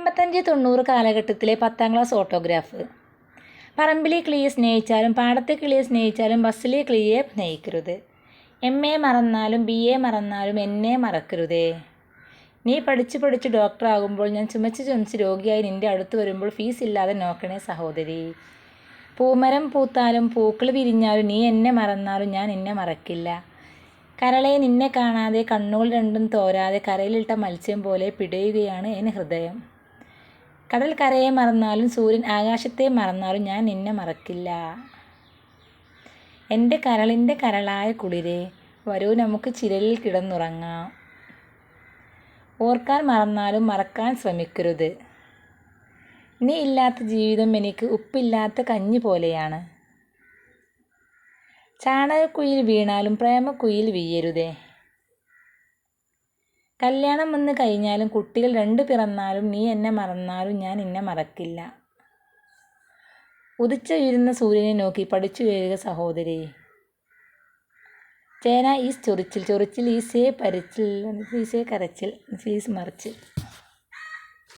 എൺപത്തഞ്ച് തൊണ്ണൂറ് കാലഘട്ടത്തിലെ പത്താം ക്ലാസ് ഓട്ടോഗ്രാഫ്. പറമ്പിലെ കിളിയെ സ്നേഹിച്ചാലും പാടത്തെ കിളിയെ സ്നേഹിച്ചാലും ബസ്സിലെ കിളിയെ സ്നേഹിക്കരുത്. എം എ മറന്നാലും ബി എ മറന്നാലും എന്നെ മറക്കരുതേ. നീ പഠിച്ച് പഠിച്ച് ഡോക്ടറാകുമ്പോൾ ഞാൻ ചുമച്ച് ചുമച്ച് രോഗിയായി നിന്റെ അടുത്ത് വരുമ്പോൾ ഫീസ് ഇല്ലാതെ നോക്കണേ സഹോദരി. പൂമരം പൂത്താലും പൂക്കൾ വിരിഞ്ഞാലും നീ എന്നെ മറന്നാലും ഞാൻ എന്നെ മറക്കില്ല. കരളെ നിന്നെ കാണാതെ കണ്ണുകൾ രണ്ടും തോരാതെ കരയിലിട്ട മത്സ്യം പോലെ പിടയുകയാണ് എൻ ഹൃദയം. കടൽ കരയെ മറന്നാലും സൂര്യൻ ആകാശത്തെ മറന്നാലും ഞാൻ നിന്നെ മറക്കില്ല. എന്റെ കരളിന്റെ കരളായ കുളിരെ വരൂ നമുക്ക് ചിരലിൽ കിടന്നുറങ്ങാം. ഓർക്കാൻ മറന്നാലും മറക്കാൻ ശ്രമിക്കരുത്. നീ ഇല്ലാത്ത ജീവിതം എനിക്ക് ഉപ്പില്ലാത്ത കഞ്ഞി പോലെയാണ്. ചാണകക്കുയിൽ വീണാലും പ്രേമക്കുയിൽ വീയരുതേ കല്യാണം വന്ന് കഴിഞ്ഞാലും കുട്ടികൾ രണ്ട് പിറന്നാലും നീ എന്നെ മറന്നാലും ഞാൻ നിന്നെ മറക്കില്ല. ഉദിച്ചുയരുന്ന സൂര്യനെ നോക്കി പഠിച്ചു വീഴുക സഹോദരി. ചേന ഈസ് ചൊറിച്ചിൽ ചൊറിച്ചിൽ ഈസേ പരിച്ചിൽ ഈസേ കരച്ചിൽ ഈസ് മറിച്ചിൽ.